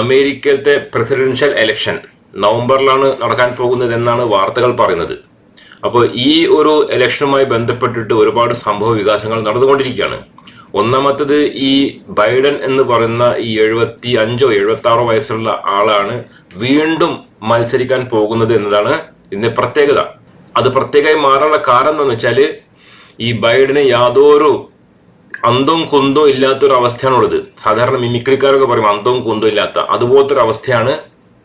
അമേരിക്കയിലത്തെ presidential election നവംബറിലാണ് നടക്കാൻ പോകുന്നത് എന്നാണ് വാർത്തകൾ പറയുന്നത്. അപ്പോൾ ഈ ഒരു ഇലക്ഷനുമായി ബന്ധപ്പെട്ടിട്ട് ഒരുപാട് സംഭവ വികാസങ്ങൾ നടന്നുകൊണ്ടിരിക്കുകയാണ്. ഒന്നാമത്തത് ഈ ബൈഡൻ എന്ന് പറയുന്ന ഈ എഴുപത്തി അഞ്ചോ എഴുപത്തി ആറോ വയസ്സുള്ള ആളാണ് വീണ്ടും മത്സരിക്കാൻ പോകുന്നത് എന്നതാണ് ഇതിന്റെ പ്രത്യേകത. അത് പ്രത്യേകമായി മാറാനുള്ള കാരണം എന്താണെന്ന് വെച്ചാൽ ഈ ബൈഡന് യാതൊരു അന്തവും കുന്തവും ഇല്ലാത്തൊരു അവസ്ഥയാണുള്ളത് സാധാരണ മിമിക്രിക്കാരൊക്കെ പറയും അന്തവും കുന്തവും ഇല്ലാത്ത. അതുപോലത്തെ ഒരു അവസ്ഥയാണ്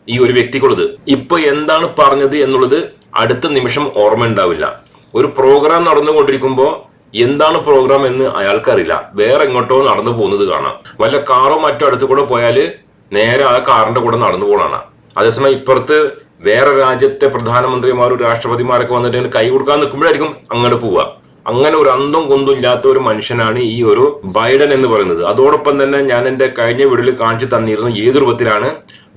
ഈ ഒരു വ്യക്തിക്കുള്ളത്. ഇപ്പൊ എന്താണ് പറഞ്ഞത് എന്നുള്ളത് അടുത്ത നിമിഷം ഓർമ്മ ഉണ്ടാവില്ല. ഒരു പ്രോഗ്രാം നടന്നുകൊണ്ടിരിക്കുമ്പോൾ എന്താണ് പ്രോഗ്രാം എന്ന് അയാൾക്കറിയില്ല. വേറെ എങ്ങോട്ടോ നടന്നു പോകുന്നത് കാണാം. വല്ല കാറോ മറ്റോ അടുത്ത് കൂടെ പോയാൽ നേരെ ആ കാറിന്റെ കൂടെ നടന്നു പോകണാണ് അതേസമയം ഇപ്പുറത്ത് വേറെ രാജ്യത്തെ പ്രധാനമന്ത്രിമാരും രാഷ്ട്രപതിമാരൊക്കെ വന്നിട്ട് കൈ കൊടുക്കാൻ നിൽക്കുമ്പോഴായിരിക്കും അങ്ങോട്ട് പോവുക. അങ്ങനെ ഒരു അന്തം കുന്തും ഇല്ലാത്ത ഒരു മനുഷ്യനാണ് ഈ ഒരു ബൈഡൻ എന്ന് പറയുന്നത്. അതോടൊപ്പം തന്നെ ഞാൻ എന്റെ കഴിഞ്ഞ വീഡിയോയിൽ കാണിച്ചു തന്നിരുന്നു ഏത് രൂപത്തിലാണ്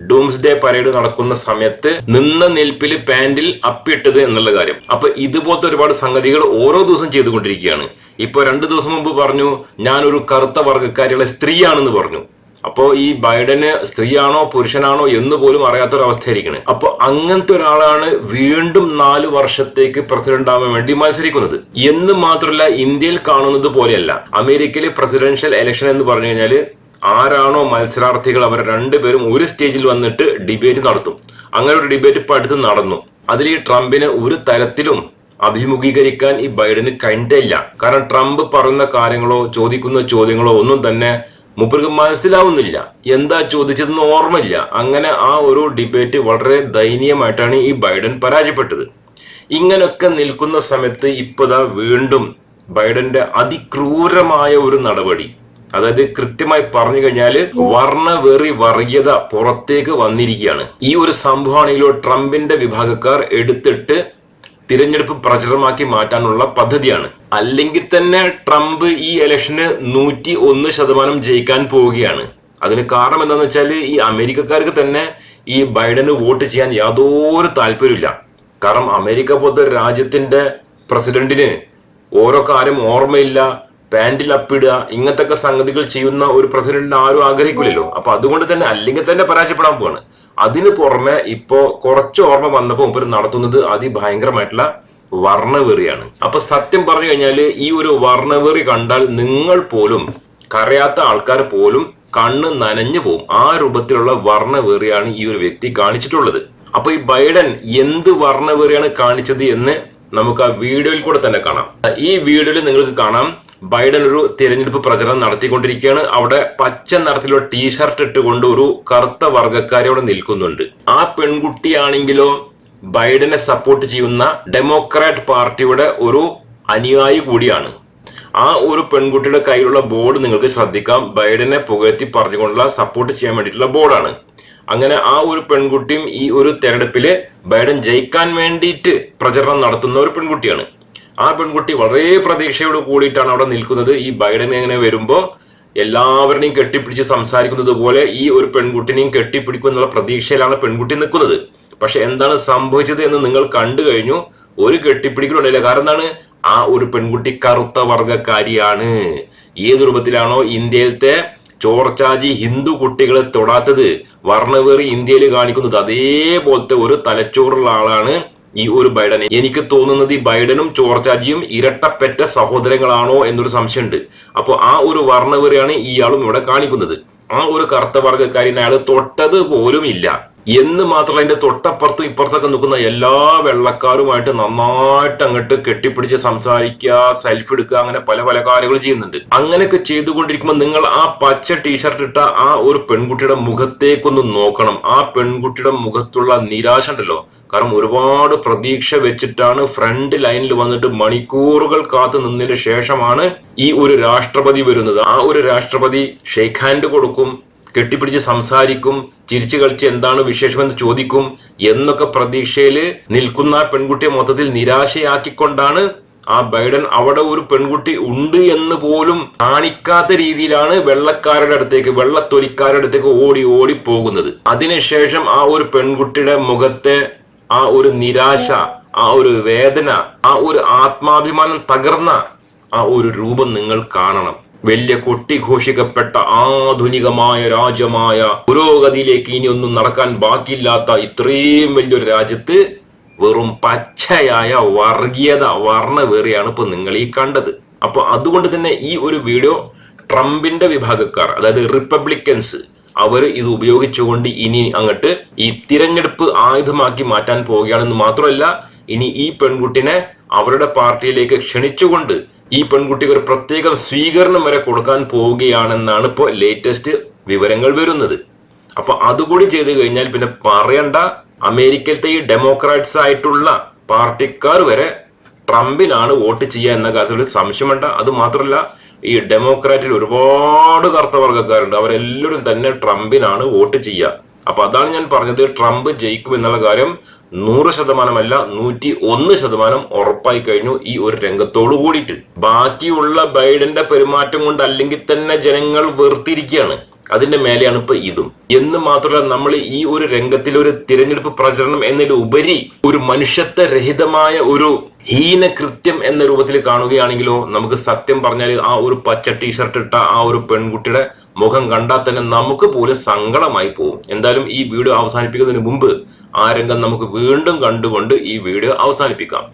ഡൂംസ് ഡേ പരേഡ് നടക്കുന്ന സമയത്ത് നിന്ന നിൽപ്പിൽ പാൻറിൽ അപ്പിട്ടത് എന്നുള്ള കാര്യം. അപ്പൊ ഇതുപോലത്തെ ഒരുപാട് സംഗതികൾ ഓരോ ദിവസം ചെയ്തുകൊണ്ടിരിക്കുകയാണ്. ഇപ്പൊ രണ്ടു ദിവസം മുമ്പ് പറഞ്ഞു ഞാനൊരു കറുത്ത വർഗക്കാരിയുള്ള സ്ത്രീയാണെന്ന് പറഞ്ഞു. അപ്പോ ഈ ബൈഡന് സ്ത്രീയാണോ പുരുഷനാണോ എന്ന് പോലും അറിയാത്തൊരവസ്ഥയായിരിക്കണ്. അപ്പൊ അങ്ങനത്തെ ഒരാളാണ് വീണ്ടും നാല് വർഷത്തേക്ക് പ്രസിഡന്റ് ആവാൻ വേണ്ടി മത്സരിക്കുന്നത്. എന്ന് മാത്രമല്ല ഇന്ത്യയിൽ കാണുന്നത് പോലെയല്ല. അമേരിക്കയിലെ പ്രസിഡൻഷ്യൽ ഇലക്ഷൻ എന്ന് പറഞ്ഞു കഴിഞ്ഞാൽ ആരാണോ മത്സരാർത്ഥികൾ അവർ രണ്ടുപേരും ഒരു സ്റ്റേജിൽ വന്നിട്ട് ഡിബേറ്റ് നടത്തും. അങ്ങനെ ഒരു ഡിബേറ്റ് ഇപ്പൊ അടുത്ത് നടന്നു. അതിൽ ഈ ട്രംപിന് ഒരു തരത്തിലും അഭിമുഖീകരിക്കാൻ ഈ ബൈഡന് കഴിഞ്ഞിട്ടില്ല. കാരണം ട്രംപ് പറയുന്ന കാര്യങ്ങളോ ചോദിക്കുന്ന ചോദ്യങ്ങളോ ഒന്നും തന്നെ മൂപ്പർക്ക് മനസ്സിലാവുന്നില്ല. എന്താ ചോദിച്ചതെന്ന് ഓർമ്മയില്ല. അങ്ങനെ ആ ഒരു ഡിബേറ്റ് വളരെ ദയനീയമായിട്ടാണ് ഈ ബൈഡൻ പരാജയപ്പെട്ടത്. ഇങ്ങനൊക്കെ നിൽക്കുന്ന സമയത്ത് ഇപ്പതാ വീണ്ടും ബൈഡന്റെ അതിക്രൂരമായ ഒരു നടപടി. അതായത് കൃത്യമായി പറഞ്ഞു കഴിഞ്ഞാൽ വർണവെറി വർഗീയത പുറത്തേക്ക് വന്നിരിക്കുകയാണ്. ഈ ഒരു സംഭവമാണെങ്കിലോ ട്രംപിന്റെ വിഭാഗക്കാർ എടുത്തിട്ട് തിരഞ്ഞെടുപ്പ് പ്രചരമാക്കി മാറ്റാനുള്ള പദ്ധതിയാണ്. അല്ലെങ്കിൽ തന്നെ ട്രംപ് ഈ ഇലക്ഷന് നൂറ്റി ഒന്ന് ശതമാനം ജയിക്കാൻ പോവുകയാണ്. അതിന് കാരണം എന്താണെന്ന് വെച്ചാൽ ഈ അമേരിക്കക്കാർക്ക് തന്നെ ഈ ബൈഡന് വോട്ട് ചെയ്യാൻ യാതൊരു താല്പര്യമില്ല കാരണം അമേരിക്ക പോലത്തെ രാജ്യത്തിന്റെ പ്രസിഡന്റിന് ഓരോ കാര്യം ഓർമ്മയില്ല പാന്റിൽ അപ്പിടുക ഇങ്ങനത്തെ സംഗതികൾ ചെയ്യുന്ന ഒരു പ്രസിഡന്റിന് ആരും ആഗ്രഹിക്കില്ലല്ലോ അപ്പൊ അതുകൊണ്ട് തന്നെ അല്ലെങ്കിൽ തന്നെ പരാജയപ്പെടാൻ പോവാണ്. അതിന് പുറമെ ഇപ്പോ കുറച്ച് ഓർമ്മ വന്നപ്പോൾ മുമ്പ് നടത്തുന്നത് അതിഭയങ്കരമായിട്ടുള്ള വർണവെറിയാണ്. അപ്പൊ സത്യം പറഞ്ഞു കഴിഞ്ഞാൽ ഈ ഒരു വർണവെറി കണ്ടാൽ നിങ്ങൾ പോലും കരയാത്ത ആൾക്കാർ പോലും കണ്ണ് നനഞ്ഞു പോകും. ആ രൂപത്തിലുള്ള വർണവെറിയാണ് ഈ ഒരു വ്യക്തി കാണിച്ചിട്ടുള്ളത്. അപ്പൊ ഈ ബൈഡൻ എന്ത് വർണവെറിയാണ് കാണിച്ചത് എന്ന് നമുക്ക് ആ വീഡിയോയിൽ കൂടെ തന്നെ കാണാം. ഈ വീഡിയോയിൽ നിങ്ങൾക്ക് കാണാം. ബൈഡൻ ഒരു തിരഞ്ഞെടുപ്പ് പ്രചരണം നടത്തിക്കൊണ്ടിരിക്കുകയാണ്. അവിടെ പച്ച നിറത്തിലുള്ള ടീഷർട്ട് ഇട്ടുകൊണ്ട് ഒരു കറുത്ത വർഗക്കാരി അവിടെ നിൽക്കുന്നുണ്ട്. ആ പെൺകുട്ടിയാണെങ്കിലോ ബൈഡനെ സപ്പോർട്ട് ചെയ്യുന്ന ഡെമോക്രാറ്റ് പാർട്ടിയുടെ ഒരു അനുയായി കൂടിയാണ്. ആ ഒരു പെൺകുട്ടിയുടെ കയ്യിലുള്ള ബോർഡ് നിങ്ങൾക്ക് ശ്രദ്ധിക്കാം. ബൈഡനെ പുകഴ്ത്തി പറഞ്ഞുകൊണ്ടുള്ള സപ്പോർട്ട് ചെയ്യാൻ വേണ്ടിയിട്ടുള്ള ബോർഡാണ്. അങ്ങനെ ആ ഒരു പെൺകുട്ടിയും ഈ ഒരു തെരഞ്ഞെടുപ്പിൽ ബൈഡൻ ജയിക്കാൻ വേണ്ടിയിട്ട് പ്രചരണം നടത്തുന്ന ഒരു പെൺകുട്ടിയാണ്. ആ പെൺകുട്ടി വളരെ പ്രതീക്ഷയോട് കൂടിയിട്ടാണ് അവിടെ നിൽക്കുന്നത്. ഈ ബൈഡൻ എങ്ങനെ വരുമ്പോൾ എല്ലാവരുടെയും കെട്ടിപ്പിടിച്ച് സംസാരിക്കുന്നത് പോലെ ഈ ഒരു പെൺകുട്ടിനെയും കെട്ടിപ്പിടിക്കും എന്നുള്ള പ്രതീക്ഷയിലാണ് പെൺകുട്ടി നിൽക്കുന്നത്. പക്ഷെ എന്താണ് സംഭവിച്ചത് എന്ന് നിങ്ങൾ കണ്ടു കഴിഞ്ഞു? ഒരു കെട്ടിപ്പിടിക്കലുണ്ടായില്ല കാരണം എന്താണ്? ആ ഒരു പെൺകുട്ടി കറുത്ത വർഗക്കാരിയാണ് ഏത് രൂപത്തിലാണോ ഇന്ത്യയിലത്തെ ചോർച്ചാജി ഹിന്ദു കുട്ടികളെ തൊടാത്തത് വർണവേറി ഇന്ത്യയിൽ കാണിക്കുന്നത്. അതേപോലത്തെ ഒരു തലച്ചോറുള്ള ആളാണ് ഈ ഒരു ബൈഡൻ എനിക്ക് തോന്നുന്നത് ഈ ബൈഡനും ചോർച്ചാജിയും ഇരട്ടപ്പെട്ട സഹോദരങ്ങളാണോ എന്നൊരു സംശയമുണ്ട്. അപ്പോൾ ആ ഒരു വർണവേറിയാണ് ഇയാളും ഇവിടെ കാണിക്കുന്നത്. ആ ഒരു കറുത്ത വർഗക്കാരിനെ അയാൾ തൊട്ടത് പോലും ഇല്ല. എന്ന് മാത്രമല്ല അതിന്റെ തൊട്ടപ്പുറത്തും ഇപ്പുറത്തൊക്കെ നിൽക്കുന്ന എല്ലാ വെള്ളക്കാരുമായിട്ട് നന്നായിട്ട് അങ്ങോട്ട് കെട്ടിപ്പിടിച്ച് സംസാരിക്കുക സെൽഫി എടുക്കുക അങ്ങനെ പല പല കാര്യങ്ങൾ ചെയ്യുന്നുണ്ട്. അങ്ങനെയൊക്കെ ചെയ്തുകൊണ്ടിരിക്കുമ്പോൾ നിങ്ങൾ ആ പച്ച ടീഷർട്ട് ഇട്ട ആ ഒരു പെൺകുട്ടിയുടെ മുഖത്തേക്കൊന്ന് നോക്കണം. ആ പെൺകുട്ടിയുടെ മുഖത്തുള്ള നിരാശ ഉണ്ടല്ലോ. കാരണം ഒരുപാട് പ്രതീക്ഷ വെച്ചിട്ടാണ് ഫ്രണ്ട് ലൈനിൽ വന്നിട്ട് മണിക്കൂറുകൾ കാത്തു നിന്നതിന് ശേഷമാണ് ഈ ഒരു രാഷ്ട്രപതി വരുന്നത്. ആ ഒരു രാഷ്ട്രപതി ഷെയ്ഖ് ഹാൻഡ് കൊടുക്കും കെട്ടിപ്പിടിച്ച് സംസാരിക്കും ചിരിച്ചു കളിച്ച് എന്താണ് വിശേഷമെന്ന് ചോദിക്കും എന്നൊക്കെ പ്രതീക്ഷയിൽ നിൽക്കുന്ന പെൺകുട്ടിയെ മൊത്തത്തിൽ നിരാശയാക്കിക്കൊണ്ടാണ് ആ ബൈഡൻ അവിടെ ഒരു പെൺകുട്ടി ഉണ്ട് എന്ന് പോലും കാണിക്കാത്ത രീതിയിലാണ് വെള്ളക്കാരുടെ അടുത്തേക്ക് വെള്ളത്തൊലിക്കാരുടെ അടുത്തേക്ക് ഓടി ഓടി പോകുന്നത്. അതിനുശേഷം ആ ഒരു പെൺകുട്ടിയുടെ മുഖത്തെ ആ ഒരു നിരാശ ആ ഒരു വേദന ആ ഒരു ആത്മാഭിമാനം തകർന്ന ആ ഒരു രൂപം നിങ്ങൾ കാണണം. വലിയ കൊട്ടിഘോഷിക്കപ്പെട്ട ആധുനികമായ രാജ്യമായ പുരോഗതിയിലേക്ക് ഇനി ഒന്നും നടക്കാൻ ബാക്കിയില്ലാത്ത ഇത്രയും വലിയൊരു രാജ്യത്ത് വെറും പച്ചയായ വർഗീയത വർണവേറിയാണ് ഇപ്പൊ നിങ്ങൾ ഈ കണ്ടത്. അപ്പൊ അതുകൊണ്ട് തന്നെ ഈ ഒരു വീഡിയോ ട്രംപിന്റെ വിഭാഗക്കാർ അതായത് റിപ്പബ്ലിക്കൻസ് അവർ ഇത് ഉപയോഗിച്ചുകൊണ്ട് ഇനി അങ്ങോട്ട് ഈ തിരഞ്ഞെടുപ്പ് ആയുധമാക്കി മാറ്റാൻ പോവുകയാണെന്ന് മാത്രമല്ല ഇനി ഈ പെൺകുട്ടിനെ അവരുടെ പാർട്ടിയിലേക്ക് ക്ഷണിച്ചുകൊണ്ട് ഈ പെൺകുട്ടിക്ക് ഒരു പ്രത്യേകം സ്വീകരണം വരെ കൊടുക്കാൻ പോവുകയാണെന്നാണ് ഇപ്പോൾ ലേറ്റസ്റ്റ് വിവരങ്ങൾ വരുന്നത്. അപ്പൊ അതുകൂടി ചെയ്തു കഴിഞ്ഞാൽ പിന്നെ പറയണ്ട അമേരിക്കയിലത്തെ ഈ ഡെമോക്രാറ്റ്സ് ആയിട്ടുള്ള പാർട്ടിക്കാർ വരെ ട്രംപിനാണ് വോട്ട് ചെയ്യുക എന്ന കാര്യത്തിൽ ഒരു സംശയമുണ്ട് അത് മാത്രമല്ല ഈ ഡെമോക്രാറ്റിൽ ഒരുപാട് കറുത്ത വർഗക്കാരുണ്ട് അവരെല്ലാവരും തന്നെ ട്രംപിനാണ് വോട്ട് ചെയ്യുക. അപ്പൊ അതാണ് ഞാൻ പറഞ്ഞത് ട്രംപ് ജയിക്കും എന്നുള്ള കാര്യം നൂറ് ശതമാനമല്ല നൂറ്റി ഒന്ന് ശതമാനം ഉറപ്പായി കഴിഞ്ഞു ഈ ഒരു രംഗത്തോട് കൂടിയിട്ട്. ബാക്കിയുള്ള ബൈഡന്റെ പെരുമാറ്റം കൊണ്ട് അല്ലെങ്കിൽ തന്നെ ജനങ്ങൾ വെറുത്തിരിക്കുകയാണ്. അതിന്റെ മേലെയാണ് ഇപ്പൊ ഇതും. എന്ന് മാത്രമല്ല നമ്മൾ ഈ ഒരു രംഗത്തിൽ ഒരു തിരഞ്ഞെടുപ്പ് പ്രചരണം എന്നതിലുപരി ഒരു മനുഷ്യത്വ രഹിതമായ ഒരു ഹീന കൃത്യം എന്ന രൂപത്തിൽ കാണുകയാണെങ്കിലോ നമുക്ക് സത്യം പറഞ്ഞാൽ ആ ഒരു പച്ച ടീഷർട്ട് ഇട്ട ആ ഒരു പെൺകുട്ടിയുടെ മുഖം കണ്ടാൽ തന്നെ നമുക്ക് പോലും സങ്കടമായി പോകും എന്തായാലും ഈ വീഡിയോ അവസാനിപ്പിക്കുന്നതിന് മുമ്പ് ആ രംഗം നമുക്ക് വീണ്ടും കണ്ടുകൊണ്ട് ഈ വീഡിയോ അവസാനിപ്പിക്കാം.